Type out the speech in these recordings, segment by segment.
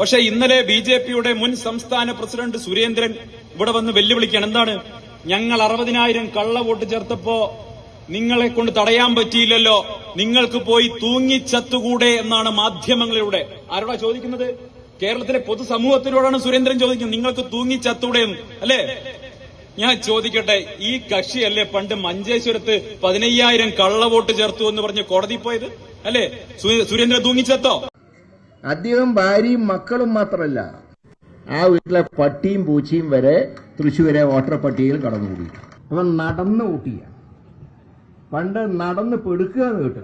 പക്ഷേ ഇന്നലെ B J പിയുടെ മുൻ സംസ്ഥാന പ്രസിഡന്റ് സുരേന്ദ്രൻ ഇവിടെ വന്ന് വെല്ലുവിളിക്കുകയാണ്. എന്താണ്? ഞങ്ങൾ അറുപതിനായിരം കള്ള വോട്ട് ചേർത്തപ്പോ നിങ്ങളെ കൊണ്ട് തടയാൻ പറ്റിയില്ലല്ലോ. നിങ്ങൾക്ക് പോയി തൂങ്ങിച്ചത്തുകൂടെ എന്നാണ് മാധ്യമങ്ങളിലൂടെ. ആരോടാ ചോദിക്കുന്നത്? കേരളത്തിലെ പൊതുസമൂഹത്തിനോടാണ് സുരേന്ദ്രൻ ചോദിക്കുന്നത്. നിങ്ങൾക്ക് തൂങ്ങിച്ചത്തൂടെ അല്ലേ? ഞാൻ ചോദിക്കട്ടെ ഈ കക്ഷിയല്ലേ പണ്ട് മഞ്ചേശ്വരത്ത് പതിനയ്യായിരം കള്ളവോട്ട് ചേർത്തു എന്ന് പറഞ്ഞ് കോടതി പോയത്? അല്ലേ? സുരേന്ദ്രൻ തൂങ്ങിച്ചത്തോ അദ്ദേഹം ഭാര്യയും മക്കളും മാത്രമല്ല ആ വീട്ടിലെ പട്ടിയും പൂച്ചയും വരെ തൃശ്ശൂരെ വോട്ടർ പട്ടികയിൽ കടന്നുകൂടി അവൻ നടന്ന് കൂട്ടിയ പണ്ട് നടന്ന് പെടുക്കുക എന്ന് കേട്ടു.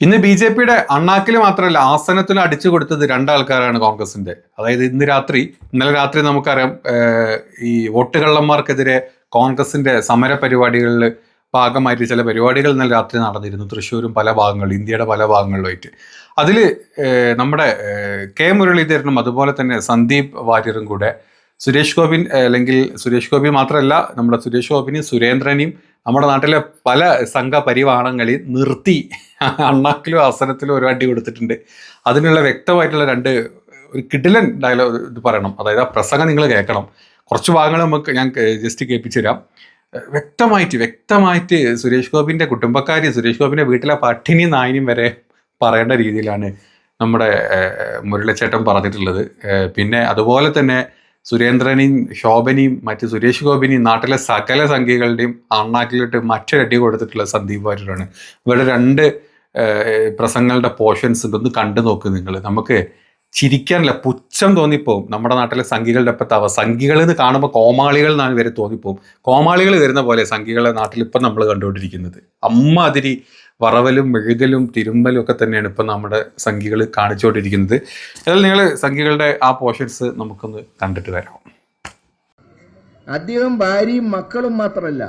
ഇന്ന് ബി ജെ പിയുടെ അണ്ണാക്കിൽ മാത്രമല്ല ആസനത്തിലും അടിച്ചു കൊടുത്തത് രണ്ടാൾക്കാരാണ് കോൺഗ്രസിന്റെ. അതായത് ഇന്ന് രാത്രി ഇന്നലെ രാത്രി നമുക്കറിയാം ഈ വോട്ടുകള്ളന്മാർക്കെതിരെ കോൺഗ്രസിന്റെ സമര പരിപാടികളിൽ ഭാഗമായിട്ട് ചില പരിപാടികൾ ഇന്നലെ രാത്രി നടന്നിരുന്നു. തൃശ്ശൂരും പല ഭാഗങ്ങളിലും ഇന്ത്യയുടെ പല ഭാഗങ്ങളിലുമായിട്ട് അതിൽ നമ്മുടെ കെ മുരളീധരനും അതുപോലെ തന്നെ സന്ദീപ് വാര്യറും കൂടെ സുരേഷ് ഗോപിൻ അല്ലെങ്കിൽ സുരേഷ് ഗോപി മാത്രമല്ല നമ്മുടെ സുരേഷ് ഗോപിനെയും സുരേന്ദ്രനെയും നമ്മുടെ നാട്ടിലെ പല സംഘപരിവാഹനങ്ങളിൽ നിർത്തി അണ്ണാക്കിലും ആസനത്തിലും ഒരു അടി കൊടുത്തിട്ടുണ്ട്. അതിനുള്ള വ്യക്തമായിട്ടുള്ള രണ്ട് ഒരു കിടിലൻ ഡയലോഗ് ഇത് പറയണം. അതായത് ആ പ്രസംഗം നിങ്ങൾ കേൾക്കണം. കുറച്ച് ഭാഗങ്ങൾ നമുക്ക് ഞാൻ ജസ്റ്റ് കേൾപ്പിച്ചു തരാം വ്യക്തമായിട്ട് വ്യക്തമായിട്ട് സുരേഷ് ഗോപിന്റെ കുടുംബക്കാർ സുരേഷ് ഗോപിന്റെ വീട്ടിലെ പട്ടിണിയും നായിനും വരെ പറയേണ്ട രീതിയിലാണ് നമ്മുടെ മുരളിച്ചേട്ടൻ പറഞ്ഞിട്ടുള്ളത്. പിന്നെ അതുപോലെ തന്നെ സുരേന്ദ്രനെയും ശോഭനയും മറ്റ് സുരേഷ് ഗോപിനെയും നാട്ടിലെ സകല സംഖ്യകളുടെയും അണ്ണാക്കിലിട്ട് മറ്റൊരടി കൊടുത്തിട്ടുള്ള സന്ദീപ് വാര്യരാണ്. ഇവരുടെ രണ്ട് പ്രസംഗങ്ങളുടെ പോർഷൻസ് ഇതൊന്ന് കണ്ടു നോക്ക് നിങ്ങൾ നമുക്ക് ചിരിക്കാനല്ല പുച്ഛം തോന്നിപ്പോവും. നമ്മുടെ നാട്ടിലെ സംഘികളുടെ ഒപ്പത്താവ സംഘികൾ എന്ന് കാണുമ്പോൾ കോമാളികൾ എന്നാണ് ഇവരെ തോന്നിപ്പോവും. കോമാളികൾ വരുന്ന പോലെ സംഘികളെ നാട്ടിൽ ഇപ്പം നമ്മൾ കണ്ടുകൊണ്ടിരിക്കുന്നത്. അമ്മ അതിരി വറവലും മെഴുകലും തിരുമ്പലും ഒക്കെ തന്നെയാണ് ഇപ്പം നമ്മുടെ സംഘികൾ കാണിച്ചുകൊണ്ടിരിക്കുന്നത്. എന്നാൽ നിങ്ങൾ സംഘികളുടെ ആ പോർഷൻസ് നമുക്കൊന്ന് കണ്ടിട്ട് വരാം. അദ്ദേഹം ഭാര്യയും മക്കളും മാത്രമല്ല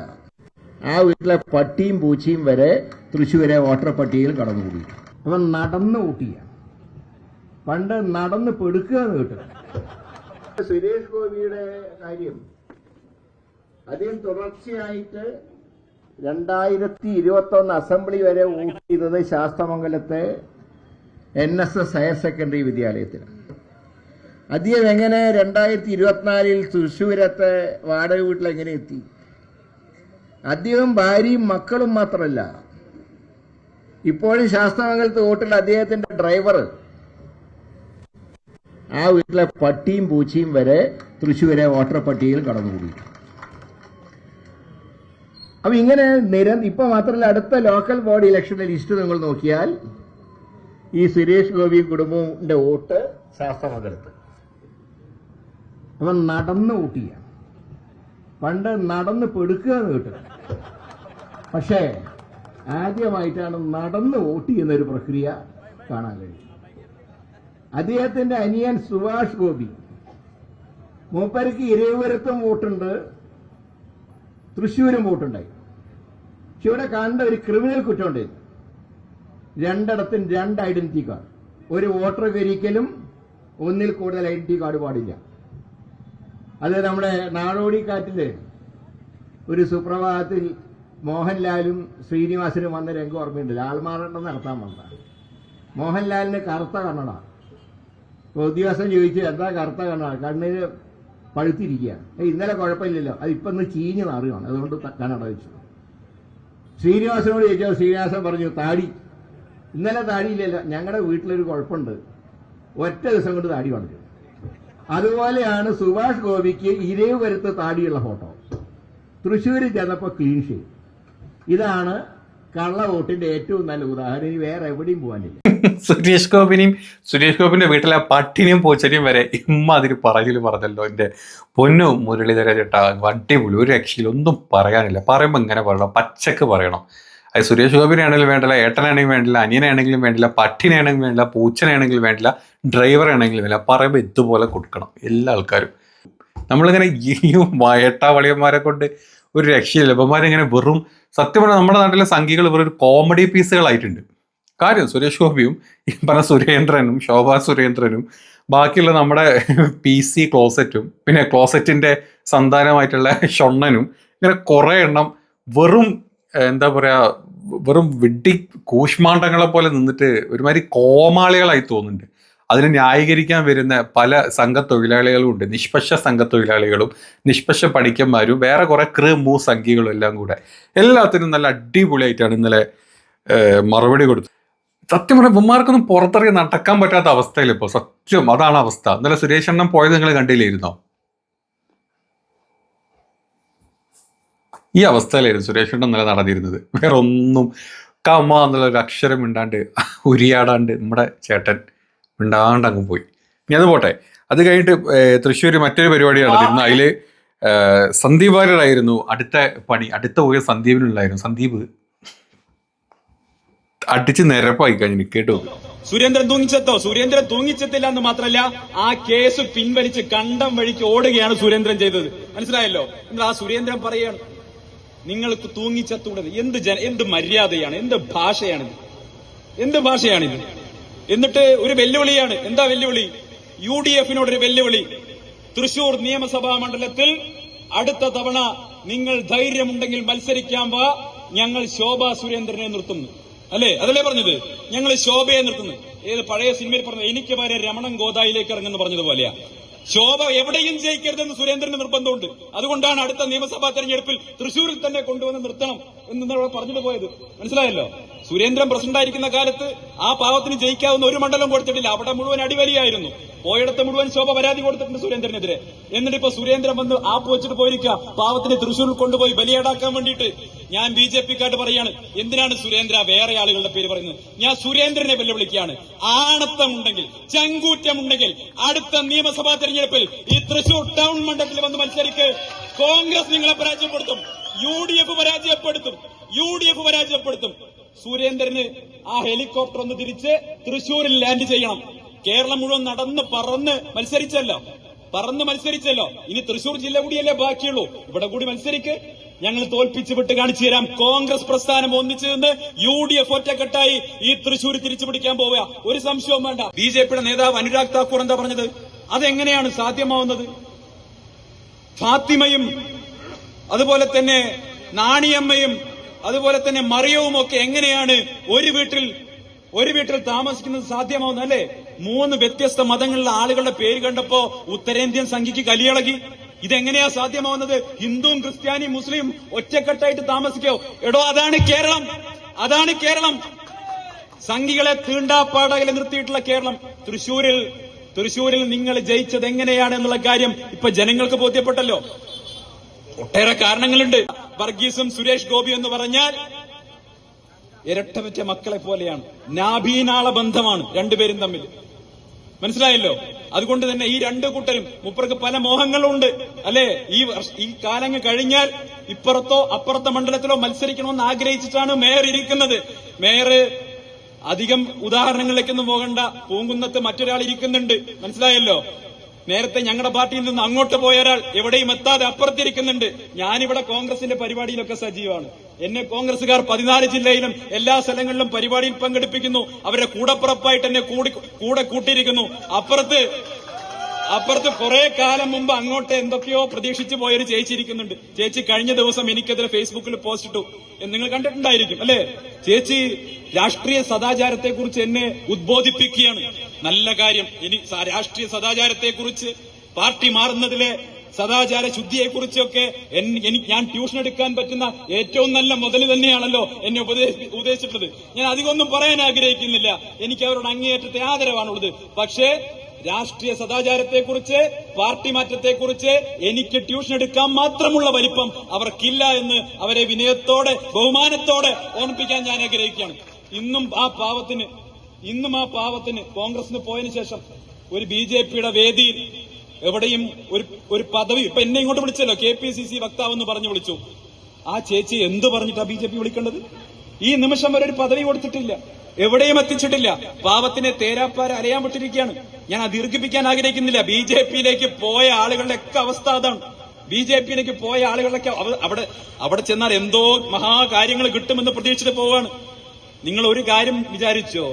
ആ വീട്ടിലെ പട്ടിയും പൂച്ചയും വരെ തൃശ്ശൂരെ വോട്ടർ പട്ടികയിൽ കടന്നുകൂടി അവൻ നടന്ന് ഊട്ടിയ. പണ്ട് നടന്ന് പെടുക്കുക എന്ന് കിട്ടും. സുരേഷ് ഗോപിയുടെ കാര്യം. അദ്ദേഹം തുടർച്ചയായിട്ട് രണ്ടായിരത്തി ഇരുപത്തി ഒന്ന് അസംബ്ലി വരെ വോട്ട് ചെയ്തത് ശാസ്തമംഗലത്തെ N S S higher secondary വിദ്യാലയത്തിലാണ്. അദ്ദേഹം എങ്ങനെ രണ്ടായിരത്തി ഇരുപത്തിനാലിൽ തൃശ്ശൂരത്തെ വാടക വീട്ടിൽ എങ്ങനെ എത്തി? അദ്ദേഹം ഭാര്യയും മക്കളും മാത്രമല്ല ഇപ്പോഴും ശാസ്ത്രമംഗലത്ത് വോട്ടിൽ അദ്ദേഹത്തിന്റെ ഡ്രൈവർ. ആ വീട്ടിലെ പട്ടിയും പൂച്ചയും വരെ തൃശ്ശൂരെ വോട്ടർ പട്ടികയിൽ കടന്നുകൂടി. അപ്പൊ ഇങ്ങനെ നിര ഇപ്പൊ മാത്രമല്ല അടുത്ത ലോക്കൽ ബോഡി ഇലക്ഷന്റെ ലിസ്റ്റ് നിങ്ങൾ നോക്കിയാൽ ഈ സുരേഷ് ഗോപി കുടുംബത്തിന്റെ വോട്ട് ശാസ്ത്രമംഗലത്ത് അവൻ നടന്ന് ഊട്ടിയ. പണ്ട് നടന്ന് പെടുക്കുക എന്ന് കേട്ടു പക്ഷേ ആദ്യമായിട്ടാണ് നടന്ന് വോട്ട് ചെയ്യുന്ന ഒരു പ്രക്രിയ കാണാൻ കഴിയും അദ്ദേഹത്തിന്റെ അനിയൻ സുഭാഷ് ഗോപി. മൂപ്പർക്ക് ഇരവിപുരത്തും വോട്ടുണ്ട്. തൃശൂരും വോട്ടുണ്ടായി. പക്ഷെ ഇവിടെ കണ്ട ഒരു ക്രിമിനൽ കുറ്റമുണ്ടായിരുന്നു രണ്ടിടത്തും രണ്ട് ഐഡന്റിറ്റി കാർഡ്. ഒരു വോട്ടർ ഒരിക്കലും ഒന്നിൽ കൂടുതൽ ഐഡന്റിറ്റി കാർഡ് പാടില്ല. അത് നമ്മുടെ നാടോടിക്കാറ്റിൽ ഒരു സുപ്രഭാതത്തിൽ മോഹൻലാലും ശ്രീനിവാസനും വന്ന രംഗം ഓർമ്മയുണ്ട്. ലാൽമാറണ്ടെന്ന് നടത്താൻ വന്ന മോഹൻലാലിന് കറുത്ത കണ്ണട അപ്പൊ ഉദ്യോഗസ്ഥൻ ചോദിച്ചു എന്താ കറുത്ത കണ്ണാ? കണ്ണിന് പഴുത്തിരിക്കുക. ഇന്നലെ കുഴപ്പമില്ലല്ലോ. അത് ഇപ്പൊ ഒന്ന് ചീഞ്ഞ് നാറുകയാണ് അതുകൊണ്ട് ത- കണ്ണട വെച്ചു ശ്രീനിവാസനോട് ചോദിച്ചോ ശ്രീനിവാസൻ പറഞ്ഞു താടി. ഇന്നലെ താടിയില്ലല്ലോ. ഞങ്ങളുടെ വീട്ടിലൊരു കുഴപ്പമുണ്ട് ഒറ്റ ദിവസം കൊണ്ട് താടി വളരും അതുപോലെയാണ് സുഭാഷ് ഗോപിക്ക് ഇരവ് വരുത്ത താടിയുള്ള ഫോട്ടോ. തൃശ്ശൂർ ചെന്നപ്പോ ക്ലീൻ ഷേവ് ഇതാണ് കള്ള വോട്ടിന്റെ ഏറ്റവും നല്ല ഉദാഹരണം. വേറെ എവിടെയും പോകാനില്ല. സുരേഷ് ഗോപിനെയും സുരേഷ് ഗോപിന്റെ വീട്ടിലെ പട്ടിനെയും പൂച്ചനെയും വരെ ഇമ്മാതിരി പറച്ചിൽ പറഞ്ഞല്ലോ. എന്റെ പൊന്നു മുരളീധര ചേട്ടാ അടിപൊളി. ഒരു രക്ഷയിൽ ഒന്നും പറയാനില്ല. പറയുമ്പോൾ ഇങ്ങനെ പറയണം പച്ചക്ക് പറയണം. അത് സുരേഷ് ഗോപിനാണെങ്കിലും വേണ്ടില്ല ഏട്ടനാണെങ്കിലും വേണ്ടില്ല അനിയനാണെങ്കിലും വേണ്ടില്ല പട്ടിനാണെങ്കിലും വേണ്ടില്ല പൂച്ചനാണെങ്കിലും വേണ്ടില്ല ഡ്രൈവറാണെങ്കിലും വേണ്ടില്ല പറയുമ്പോൾ ഇതുപോലെ കൊടുക്കണം. എല്ലാ ആൾക്കാരും. നമ്മളിങ്ങനെ ഈ വയട്ടാവളിയന്മാരെ കൊണ്ട് ഒരു രക്ഷയില്ല. ഇവന്മാരിങ്ങനെ വെറും സത്യം പറഞ്ഞാൽ നമ്മുടെ നാട്ടിലെ സംഖ്യകൾ വെറും ഒരു കോമഡി പീസുകളായിട്ടുണ്ട് കാര്യം സുരേഷ് ഗോപിയും ഈ പറഞ്ഞ സുരേന്ദ്രനും ശോഭാ സുരേന്ദ്രനും ബാക്കിയുള്ള നമ്മുടെ പി സി ക്ലോസറ്റും പിന്നെ ക്ലോസറ്റിന്റെ സന്താനമായിട്ടുള്ള ഷൊണ്ണനും ഇങ്ങനെ കുറേ എണ്ണം വെറും എന്താ പറയുക വെറും വിഡ്ഢി കൂഷ്മാണ്ഡങ്ങളെ പോലെ നിന്നിട്ട് ഒരുമാതിരി കോമാളികളായി തോന്നുന്നുണ്ട്. അതിനെ ന്യായീകരിക്കാൻ വരുന്ന പല സംഘത്തൊഴിലാളികളും ഉണ്ട്. നിഷ്പക്ഷ സംഘത്തൊഴിലാളികളും നിഷ്പക്ഷ പഠിക്കന്മാരും വേറെ കുറെ കൃ മൂ സംഖ്യകളും എല്ലാം കൂടെ. എല്ലാത്തിനും നല്ല അടിപൊളിയായിട്ടാണ് ഇന്നലെ മറുപടി കൊടുത്തത്. സത്യം പറഞ്ഞാൽ ബുമ്മാർക്കൊന്നും പുറത്തിറങ്ങി നടക്കാൻ പറ്റാത്ത അവസ്ഥയിൽ ഇപ്പോൾ സത്യം അതാണ് അവസ്ഥ. ഇന്നലെ സുരേഷ് അണ്ണൻ പോയത് നിങ്ങൾ കണ്ടില്ലായിരുന്നോ? ഈ അവസ്ഥയിലായിരുന്നു സുരേഷ് അണ്ണൻ ഇന്നലെ നടന്നിരുന്നത്. വേറെ ഒന്നും കമ്മ എന്നുള്ള ഒരു അക്ഷരം ഉണ്ടാണ്ട് ഉരിയാടാണ്ട് നമ്മുടെ ചേട്ടൻ. മിണ്ടാണ്ട് അങ്ങ് പോയി. ഇനി അത് പോട്ടെ. അത് കഴിഞ്ഞിട്ട് തൃശ്ശൂർ മറ്റൊരു പരിപാടി നടന്നിരുന്നു അതിൽ സന്ദീപ് വാര്യരായിരുന്നു. അടുത്ത പണി അടുത്ത പോയ സന്ദീപിനുണ്ടായിരുന്നു സന്ദീപ് അടിച്ച് നിരപ്പായി കഴിഞ്ഞു കേട്ടോ. സുരേന്ദ്രൻ തൂങ്ങിച്ചെത്തോ? സുരേന്ദ്രൻ തൂങ്ങിച്ചെത്തില്ല എന്ന് മാത്രമല്ല ആ കേസ് പിൻവലിച്ച് കണ്ടം വഴിക്ക് ഓടുകയാണ് സുരേന്ദ്രൻ ചെയ്തത്. മനസ്സിലായല്ലോ? എന്നിട്ട് ആ സുരേന്ദ്രൻ പറയാണ് നിങ്ങൾക്ക് തൂങ്ങിച്ചെത്തൂടത്. എന്ത് ജന എന്ത് മര്യാദയാണ്? എന്ത് ഭാഷയാണിത് എന്ത് ഭാഷയാണിത് എന്നിട്ട് ഒരു വെല്ലുവിളിയാണ്. എന്താ വെല്ലുവിളി? യു ഡി എഫിനോട് ഒരു വെല്ലുവിളി. തൃശൂർ നിയമസഭാ മണ്ഡലത്തിൽ അടുത്ത തവണ നിങ്ങൾ ധൈര്യമുണ്ടെങ്കിൽ മത്സരിക്കാൻ വാ. ഞങ്ങൾ ശോഭ സുരേന്ദ്രനെ നിർത്തുന്നു. അല്ലേ? അതല്ലേ പറഞ്ഞത്? ഞങ്ങൾ ശോഭയെ നിർത്തുന്നു. ഏത് പഴയ സിനിമയിൽ പറഞ്ഞത് എനിക്ക് വരെ രമണൻ ഗോദായിലേക്ക് ഇറങ്ങുന്നു പറഞ്ഞതുപോലെയാ ശോഭ എവിടെയും ജയിക്കരുതെന്ന് സുരേന്ദ്രന് നിർബന്ധമുണ്ട്. അതുകൊണ്ടാണ് അടുത്ത നിയമസഭാ തെരഞ്ഞെടുപ്പിൽ തൃശൂരിൽ തന്നെ കൊണ്ടുവന്ന് നിർത്തണം എന്ന് പറഞ്ഞു പറഞ്ഞിട്ട് പോയത്. മനസ്സിലായല്ലോ? സുരേന്ദ്രൻ പ്രസിഡന്റ് ആയിരിക്കുന്ന കാലത്ത് ആ പാവത്തിന് ജയിക്കാവുന്ന ഒരു മണ്ഡലം കൊടുത്തിട്ടില്ല. അവിടെ മുഴുവൻ അടിവലിയായിരുന്നു പോയിടത്ത് മുഴുവൻ ശോഭ പരാതി കൊടുത്തിട്ടുണ്ട് സുരേന്ദ്രനെതിരെ. എന്നിട്ട് ഇപ്പൊ സുരേന്ദ്രൻ വന്ന് ആപ്പ് വെച്ചിട്ട് പോയിരിക്കുക പാവത്തിന് തൃശൂരിൽ കൊണ്ടുപോയി ബലിയടാക്കാൻ വേണ്ടിയിട്ട് ഞാൻ ബി ജെ പിക്കാട്ട് പറയാണ്. എന്തിനാണ് സുരേന്ദ്ര വേറെ ആളുകളുടെ പേര് പറയുന്നത്? ഞാൻ സുരേന്ദ്രനെ വെല്ലുവിളിക്കുകയാണ്. ആണത്തമുണ്ടെങ്കിൽ ചങ്കൂറ്റമുണ്ടെങ്കിൽ അടുത്ത നിയമസഭാ തെരഞ്ഞെടുപ്പിൽ ഈ തൃശൂർ ടൗൺ മണ്ഡലത്തിൽ വന്ന് മത്സരിക്ക് കോൺഗ്രസ് നിങ്ങളെ പരാജയപ്പെടുത്തും. യു ഡി എഫ് പരാജയപ്പെടുത്തും. യു ഡി എഫ് പരാജയപ്പെടുത്തും. സുരേന്ദ്രന് ആ ഹെലികോപ്റ്റർ ഒന്ന് തിരിച്ച് തൃശൂരിൽ ലാൻഡ് ചെയ്യണം. കേരളം മുഴുവൻ നടന്ന് പറന്ന് മത്സരിച്ചല്ലോ. പറന്ന് മത്സരിച്ചല്ലോ. ഇനി തൃശൂർ ജില്ല കൂടിയല്ലേ ബാക്കിയുള്ളൂ. ഇവിടെ കൂടി മത്സരിക്ക്. ഞങ്ങൾ തോൽപ്പിച്ച് വിട്ട് കാണിച്ചു തരാം. കോൺഗ്രസ് പ്രസ്ഥാനം ഒന്നിച്ചു നിന്ന് യു ഡി എഫ് ഒറ്റക്കെട്ടായി ഈ തൃശൂർ തിരിച്ചു പിടിക്കാൻ പോവുക. ഒരു സംശയവും വേണ്ട. ബി ജെ പിയുടെ നേതാവ് അനുരാഗ് താക്കൂർ എന്താ പറഞ്ഞത്? അതെങ്ങനെയാണ് സാധ്യമാവുന്നത്? ഫാത്തിമയും അതുപോലെ തന്നെ നാണിയമ്മയും അതുപോലെ തന്നെ മറിയവും ഒക്കെ എങ്ങനെയാണ് ഒരു വീട്ടിൽ ഒരു വീട്ടിൽ താമസിക്കുന്നത് സാധ്യമാവുന്ന അല്ലേ? മൂന്ന് വ്യത്യസ്ത മതങ്ങളിലെ ആളുകളുടെ പേര് കണ്ടപ്പോ ഉത്തരേന്ത്യൻ സംഖ്യക്ക് കലിയിളകി. ഇതെങ്ങനെയാ സാധ്യമാവുന്നത്? ഹിന്ദുവും ക്രിസ്ത്യാനി മുസ്ലിം ഒറ്റക്കെട്ടായിട്ട് താമസിക്കോ? എടോ അതാണ് കേരളം. അതാണ് കേരളം. സംഘികളെ തീണ്ടാപ്പാടകലെ നിർത്തിയിട്ടുള്ള കേരളം. തൃശൂരിൽ തൃശൂരിൽ നിങ്ങൾ ജയിച്ചത് എങ്ങനെയാണ് എന്നുള്ള കാര്യം ഇപ്പൊ ജനങ്ങൾക്ക് ബോധ്യപ്പെട്ടല്ലോ. ഒട്ടേറെ കാരണങ്ങളുണ്ട്. വർഗീസും സുരേഷ് ഗോപി എന്ന് പറഞ്ഞാൽ ഇരട്ടമറ്റ മക്കളെ പോലെയാണ്. നാഭീനാള ബന്ധമാണ് രണ്ടുപേരും തമ്മിൽ. മനസ്സിലായല്ലോ? അതുകൊണ്ട് തന്നെ ഈ രണ്ട് കൂട്ടരും മുപ്പർക്ക് പല മോഹങ്ങളും ഉണ്ട് അല്ലെ? ഈ ഈ കാലങ്ങൾ കഴിഞ്ഞാൽ ഇപ്പുറത്തോ അപ്പുറത്തെ മണ്ഡലത്തിലോ മത്സരിക്കണമെന്ന് ആഗ്രഹിച്ചിട്ടാണ് മേയർ ഇരിക്കുന്നത്. മേയർ അധികം ഉദാഹരണങ്ങളിലേക്കൊന്നും പോകണ്ട. പൂങ്കുന്നത്ത് മറ്റൊരാൾ ഇരിക്കുന്നുണ്ട്. മനസ്സിലായല്ലോ? നേരത്തെ ഞങ്ങളുടെ പാർട്ടിയിൽ നിന്ന് അങ്ങോട്ട് പോയ ഒരാൾ എവിടെയും എത്താതെ അപ്പുറത്തിരിക്കുന്നുണ്ട്. ഞാനിവിടെ കോൺഗ്രസിന്റെ പരിപാടിയിലൊക്കെ സജീവമാണ് എന്നെ കോൺഗ്രസുകാർ പതിനാല് ജില്ലയിലും എല്ലാ സ്ഥലങ്ങളിലും പരിപാടിയിൽ പങ്കെടുപ്പിക്കുന്നു. അവരുടെ കൂടപ്പുറപ്പായിട്ട് എന്നെ കൂടി കൂടെ കൂട്ടിയിരിക്കുന്നു. അപ്പുറത്ത് അപ്പുറത്ത് കുറെ കാലം മുമ്പ് അങ്ങോട്ട് എന്തൊക്കെയോ പ്രതീക്ഷിച്ചു പോയൊരു ചേച്ചി ഇരിക്കുന്നുണ്ട്. ചേച്ചി കഴിഞ്ഞ ദിവസം എനിക്കെതിരെ ഫേസ്ബുക്കിൽ പോസ്റ്റ് ഇട്ടു. നിങ്ങൾ കണ്ടിട്ടുണ്ടായിരിക്കും അല്ലെ? ചേച്ചി രാഷ്ട്രീയ സദാചാരത്തെ കുറിച്ച് എന്നെ ഉദ്ബോധിപ്പിക്കുകയാണ്. നല്ല കാര്യം. ഇനി രാഷ്ട്രീയ സദാചാരത്തെ കുറിച്ച് പാർട്ടി മാറുന്നതിലെ സദാചാര ശുദ്ധിയെ കുറിച്ചൊക്കെ എനിക്ക് ഞാൻ ട്യൂഷൻ എടുക്കാൻ പറ്റുന്ന ഏറ്റവും നല്ല മുതൽ തന്നെയാണല്ലോ എന്നെ ഉപദേശ ഉപദേശിച്ചിട്ടുള്ളത്. ഞാൻ അധികമൊന്നും പറയാൻ ആഗ്രഹിക്കുന്നില്ല. എനിക്ക് അവരോട് അങ്ങേയറ്റത്തെ ആദരവാണുള്ളത്. പക്ഷേ രാഷ്ട്രീയ സദാചാരത്തെക്കുറിച്ച് പാർട്ടി മാറ്റത്തെക്കുറിച്ച് എനിക്ക് ട്യൂഷൻ എടുക്കാൻ മാത്രമുള്ള വലിപ്പം അവർക്കില്ല എന്ന് അവരെ വിനയത്തോടെ ബഹുമാനത്തോടെ ഓർമ്മിപ്പിക്കാൻ ഞാൻ ആഗ്രഹിക്കുകയാണ്. ഇന്നും ആ പാവത്തിന് ഇന്നും ആ പാവത്തിന് കോൺഗ്രസിന് പോയതിനു ശേഷം ഒരു ബി ജെ പിയുടെ വേദിയിൽ എവിടെയും ഒരു ഒരു പദവി ഇപ്പൊ എന്നെ ഇങ്ങോട്ട് വിളിച്ചല്ലോ കെ പി സി സി വക്താവ് എന്ന് പറഞ്ഞു വിളിച്ചു. ആ ചേച്ചി എന്ത് പറഞ്ഞിട്ടാ ബി ജെ പി വിളിക്കേണ്ടത്? ഈ നിമിഷം വരെ ഒരു പദവി കൊടുത്തിട്ടില്ല. എവിടെയും എത്തിച്ചിട്ടില്ല. പാവത്തിനെ തേരാപ്പാര അലയാൻ വിട്ടിരിക്കുകയാണ്. ഞാൻ അത് ആഗ്രഹിക്കുന്നില്ല. ബി ജെ പിയിലേക്ക് പോയ ആളുകളുടെ ഒക്കെ അവസ്ഥ അതാണ്. ബി ജെ പിയിലേക്ക് പോയ ആളുകളൊക്കെ അവിടെ അവിടെ ചെന്നാൽ എന്തോ മഹാകാര്യങ്ങൾ കിട്ടുമെന്ന് പ്രതീക്ഷിച്ചിട്ട് പോവാണ് നിങ്ങൾ ഒരു കാര്യം വിചാരിച്ചോ?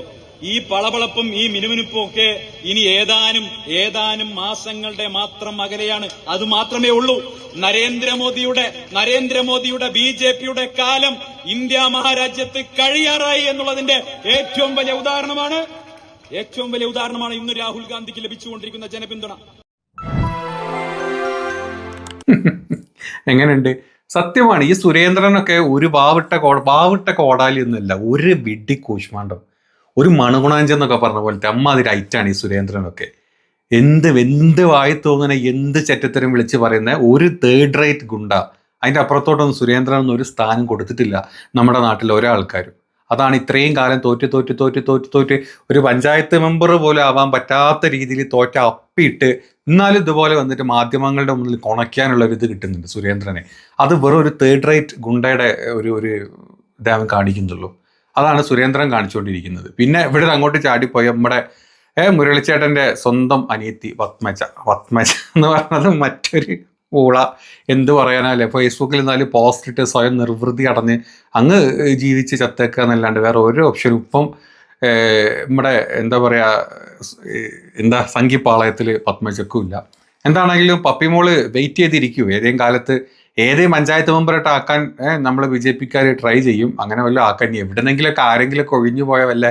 ഈ പളപളപ്പും ഈ മിനുമിനുപ്പും ഒക്കെ ഇനി ഏതാനും ഏതാനും മാസങ്ങളുടെ മാത്രം അകലെയാണ്. അത് മാത്രമേ ഉള്ളൂ. നരേന്ദ്രമോദിയുടെ നരേന്ദ്രമോദിയുടെ ബി ജെ പിയുടെ കാലം ഇന്ത്യ മഹാരാജ്യത്ത് കഴിയാറായി എന്നുള്ളതിന്റെ ഏറ്റവും വലിയ ഉദാഹരണമാണ്. ഏറ്റവും വലിയ ഉദാഹരണമാണ് ഇന്ന് രാഹുൽ ഗാന്ധിക്ക് ലഭിച്ചുകൊണ്ടിരിക്കുന്ന ജനപിന്തുണ. എങ്ങനെയുണ്ട്? സത്യമാണ് ഈ സുരേന്ദ്രനൊക്കെ ഒരു വാവിട്ട കോ വാവിട്ട കോടാലി ഒന്നുമില്ല ഒരു വിഡ്ഡി കൂശ്മാണ്ടം ഒരു മണുകുണാഞ്ചൻ എന്നൊക്കെ പറഞ്ഞ പോലത്തെ അമ്മാതിരി ഐറ്റാണ് ഈ സുരേന്ദ്രനൊക്കെ. എന്ത് എന്ത് വായി തോന്നുന്ന എന്ത് ചെറ്റത്തരം വിളിച്ച് പറയുന്ന ഒരു തേർഡ് റേറ്റ് ഗുണ്ട. അതിന്റെ അപ്പുറത്തോട്ടൊന്നും സുരേന്ദ്രനൊന്നും ഒരു സ്ഥാനം കൊടുത്തിട്ടില്ല നമ്മുടെ നാട്ടിൽ ഒരാൾക്കാരും അതാണ് ഇത്രയും കാലം തോറ്റ് തോറ്റ് തോറ്റ് തോറ്റ് തോറ്റ് ഒരു പഞ്ചായത്ത് മെമ്പർ പോലും ആവാൻ പറ്റാത്ത രീതിയിൽ തോറ്റ അപ്പിയിട്ട് എന്നാലും ഇതുപോലെ വന്നിട്ട് മാധ്യമങ്ങളുടെ മുന്നിൽ കുണയ്ക്കാനുള്ള ഒരു ഇത് കിട്ടുന്നുണ്ട് സുരേന്ദ്രനെ. അത് വെറും ഒരു തേർഡ് റേറ്റ് ഗുണ്ടയുടെ ഒരു ഒരു ഇതാവൻ കാണിക്കുന്നുള്ളൂ. അതാണ് സുരേന്ദ്രൻ കാണിച്ചുകൊണ്ടിരിക്കുന്നത്. പിന്നെ ഇവിടെ അങ്ങോട്ട് ചാടിപ്പോയ നമ്മുടെ ഏ മുരളിച്ചേട്ടന്റെ സ്വന്തം അനിയത്തി പത്മജ. പത്മജ എന്ന് പറഞ്ഞത് മറ്റൊരു ഊള. എന്ത് പറയാനല്ലേ ഫേസ്ബുക്കിൽ പോസ്റ്റ് ഇട്ട് സ്വയം നിർവൃതി അടഞ്ഞ് അങ്ങ് ജീവിച്ച് ചത്തേക്കുക എന്നല്ലാണ്ട് വേറെ ഒരു ഓപ്ഷനും ഇപ്പം നമ്മുടെ എന്താ പറയുക എന്താ സംഘിപ്പാളയത്തിൽ പത്മജക്കും ഇല്ല. എന്താണെങ്കിലും പപ്പിമോൾ വെയിറ്റ് ചെയ്തിരിക്കൂ. ഏതെങ്കിലും കാലത്ത് ഏതെങ്കിലും പഞ്ചായത്ത് മെമ്പറായിട്ട് ആക്കാൻ നമ്മൾ ബി ജെ പിക്കാർ ട്രൈ ചെയ്യും. അങ്ങനെ വല്ല ആക്കാൻ എവിടെന്നെങ്കിലൊക്കെ ആരെങ്കിലുമൊക്കെ ഒഴിഞ്ഞു പോയ വല്ല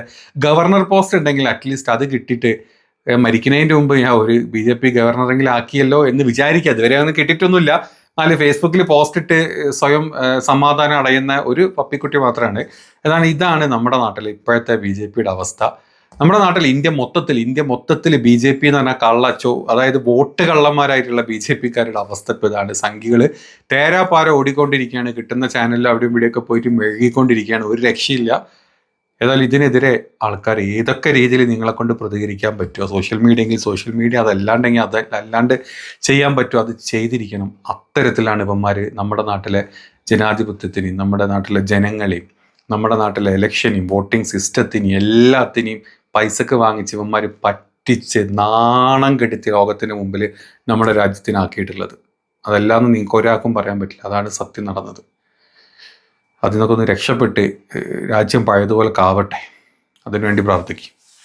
ഗവർണർ പോസ്റ്റ് ഉണ്ടെങ്കിൽ അറ്റ്ലീസ്റ്റ് അത് കിട്ടിയിട്ട് മരിക്കുന്നതിന്റെ മുമ്പ് ഞാൻ ഒരു ബി ജെ പി ഗവർണറെങ്കിലും ആക്കിയല്ലോ എന്ന് വിചാരിക്കുക. അതുവരെ ഒന്നും കിട്ടിയിട്ടൊന്നുമില്ല. എന്നാലും ഫേസ്ബുക്കിൽ പോസ്റ്റ് ഇട്ട് സ്വയം സമാധാനം അടയുന്ന ഒരു പപ്പിക്കുട്ടി മാത്രമാണ് അതാണ് ഇതാണ് നമ്മുടെ നാട്ടിൽ ഇപ്പോഴത്തെ ബി ജെ പിയുടെ അവസ്ഥ. നമ്മുടെ നാട്ടിൽ ഇന്ത്യ മൊത്തത്തിൽ ഇന്ത്യ മൊത്തത്തിൽ ബി ജെ പി എന്ന് പറഞ്ഞാൽ കള്ളച്ചോ അതായത് വോട്ട് കള്ളന്മാരായിട്ടുള്ള ബി ജെ പിക്കാരുടെ അവസ്ഥ ഇപ്പോൾ ഇതാണ്. സംഖ്യകൾ തേരാപ്പാര ഓടിക്കൊണ്ടിരിക്കുകയാണ് കിട്ടുന്ന ചാനലിൽ അവിടെയും ഇവിടെയൊക്കെ പോയിട്ട് മെഴുകിക്കൊണ്ടിരിക്കുകയാണ്. ഒരു രക്ഷയില്ല. ഏതായാലും ഇതിനെതിരെ ആൾക്കാർ ഏതൊക്കെ രീതിയിൽ നിങ്ങളെ കൊണ്ട് പ്രതികരിക്കാൻ പറ്റുമോ? സോഷ്യൽ മീഡിയ എങ്കിൽ സോഷ്യൽ മീഡിയ അതല്ലാണ്ടെങ്കിൽ അത് അല്ലാണ്ട് ചെയ്യാൻ പറ്റുമോ? അത് ചെയ്തിരിക്കണം. അത്തരത്തിലാണ് ഇവന്മാർ നമ്മുടെ നാട്ടിലെ ജനാധിപത്യത്തിനെയും നമ്മുടെ നാട്ടിലെ ജനങ്ങളെയും നമ്മുടെ നാട്ടിലെ ഇലക്ഷനെയും വോട്ടിംഗ് സിസ്റ്റത്തിനെയും എല്ലാത്തിനെയും പൈസക്ക് വാങ്ങിച്ച് ഇവന്മാർ പറ്റിച്ച് നാണം കെടുത്തി ലോകത്തിന് മുമ്പിൽ നമ്മുടെ രാജ്യത്തിനാക്കിയിട്ടുള്ളത്. അതല്ലാന്ന് നിങ്ങൾക്ക് ഒരാൾക്കും പറയാൻ പറ്റില്ല. അതാണ് സത്യം നടന്നത്. അതിൽ നിന്നൊക്കെ ഒന്ന് രക്ഷപ്പെട്ട് രാജ്യം പഴയതുപോലെ കാവട്ടെ. അതിനുവേണ്ടി പ്രാർത്ഥിക്കും.